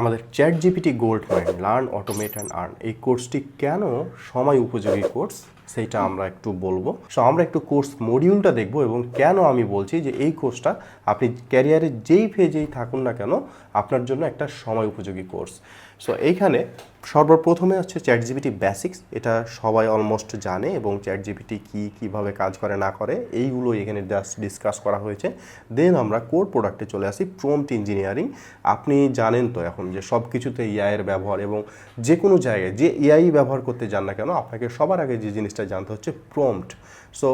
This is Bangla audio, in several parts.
আমাদের chat GPT gold mind learn, automate and earn, এই কোর্সটি কেন সময় উপযোগী কোর্স সেইটা আমরা একটু বলব। সো আমরা একটু কোর্স মডিউলটা দেখব এবং কেন আমি বলছি যে এই কোর্সটা আপনি ক্যারিয়ারে যেই ফেজেই থাকুন না কেন, আপনার জন্য একটা সময় উপযোগী কোর্স। সো এইখানে সর্বপ্রথমে হচ্ছে চ্যাট জিপিটি বেসিক্স, এটা সবাই অলমোস্ট জানে এবং চ্যাট জিপিটি কী, কীভাবে কাজ করে, না করে, এইগুলো এখানে ডিসকাস করা হয়েছে। দেন আমরা কোর প্রোডাক্টে চলে আসি, প্রম্পট ইঞ্জিনিয়ারিং। আপনি জানেন তো এখন যে সব কিছুতে এআইয়ের ব্যবহার এবং যে কোনো জায়গায় যে এআই ব্যবহার করতে যান না কেন, আপনাকে সবার আগে যে জিনিসটা জানতে হচ্ছে প্রম্পট সো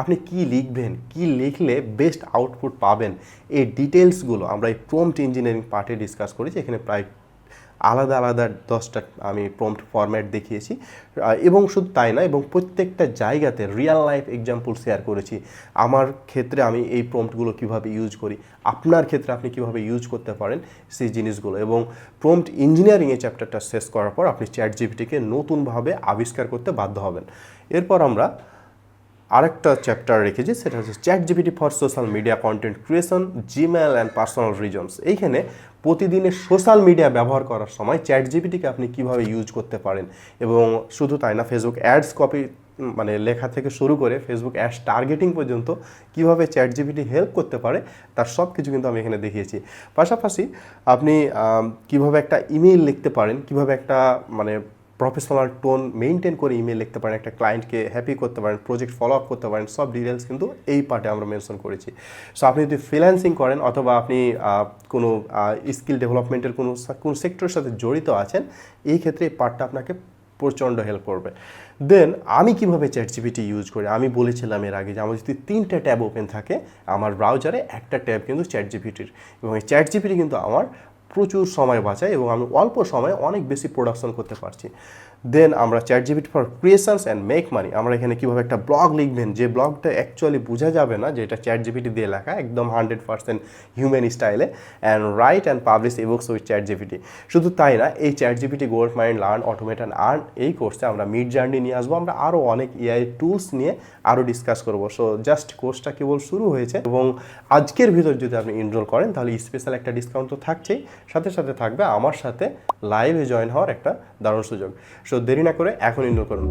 আপনি কি লিখবেন, কি লিখলে বেস্ট আউটপুট পাবেন, এই ডিটেলসগুলো আমরা এই প্রম্পট ইঞ্জিনিয়ারিং পার্টে ডিসকাস করেছি, এখানে প্রায় আলাদা আলাদা দশটা, আমি প্রম্পট ফরম্যাট দেখিয়েছি। এবং শুধু তাই না এবং প্রত্যেকটা জায়গাতে রিয়েল লাইফ এক্সাম্পল শেয়ার করেছি। আমার ক্ষেত্রে আমি এই প্রম্পটগুলো কীভাবে ইউজ করি, আপনার ক্ষেত্রে আপনি কীভাবে ইউজ করতে পারেন, সেই জিনিসগুলো। এবং প্রম্পট ইঞ্জিনিয়ারিং এই চ্যাপ্টারটা শেষ করার পর আপনি চ্যাট জিপিটিকে নতুনভাবে আবিষ্কার করতে বাধ্য হবেন। এরপর আমরা আরেকটা চ্যাপ্টার রেখেছি সেটা হচ্ছে chat GPT for social media content creation Gmail and personal reasons এইখানে প্রতিদিনের সোশ্যাল মিডিয়া ব্যবহার করার সময় চ্যাট জিপিটিকে আপনি কীভাবে ইউজ করতে পারেন? এবং শুধু তাই না ফেসবুক অ্যাডস কপি মানে লেখা থেকে শুরু করে ফেসবুক অ্যাডস টার্গেটিং পর্যন্ত কীভাবে চ্যাট জিপিটি হেল্প করতে পারে, তার সব কিছু কিন্তু আমি এখানে দেখিয়েছি। পাশাপাশি আপনি কীভাবে একটা ইমেল লিখতে পারেন, কীভাবে একটা মানে প্রফেশনাল টোন মেনটেন করে ইমেল লিখতে পারেন, একটা ক্লায়েন্টকে হ্যাপি করতে পারেন প্রজেক্ট ফলো আপ করতে পারেন, সব ডিটেলস কিন্তু এই পার্টে আমরা মেনশন করেছি। সো আপনি যদি ফ্রিল্যান্সিং করেন অথবা আপনি কোনো স্কিল ডেভেলপমেন্টের কোনো কোনো সেক্টরের সাথে জড়িত আছেন, এই ক্ষেত্রে এই পার্টটা আপনাকে প্রচণ্ড হেল্প করবে। দেন আমি কীভাবে চ্যাট জিপিটি ইউজ করি? আমি বলেছিলাম এর আগে যে, আমার যদি তিনটা ট্যাব ওপেন থাকে, আমার ব্রাউজারে একটা ট্যাব কিন্তু চ্যাট জিপিটির এবং এই চ্যাট জিপিটি কিন্তু আমার প্রচুর সময় বাঁচায় এবং আমি অল্প সময়ে অনেক বেশি প্রোডাকশন করতে পারছি। দেন আমরা chat GPT for creations and make money আমরা এখানে কীভাবে একটা ব্লগ লিখবেন? যে ব্লগটা অ্যাকচুয়ালি বোঝা যাবে না যে এটা চ্যাট জিপিটি দিয়ে লেখা, একদম হান্ড্রেড পার্সেন্ট হিউম্যান স্টাইলে and write and publish ebooks with chat GPT শুধু তাই না, এই chat GPT gold mind learn automate and earn এই কোর্সে আমরা মিড জার্নি নিয়ে আসব। আমরা আরও অনেক এআই টুলস নিয়ে আরও ডিসকাস করব। সো জাস্ট কোর্সটা কেবল শুরু হয়েছে এবং আজকের ভিতর যদি আপনি এনরোল করেন তাহলে স্পেশাল একটা ডিসকাউন্ট তো থাকছেই। সাথে সাথে থাকবে আমার সাথে লাইভে জয়েন হওয়ার একটা দারুণ সুযোগ। সো দেরি না করে এখন ইনরোল করুন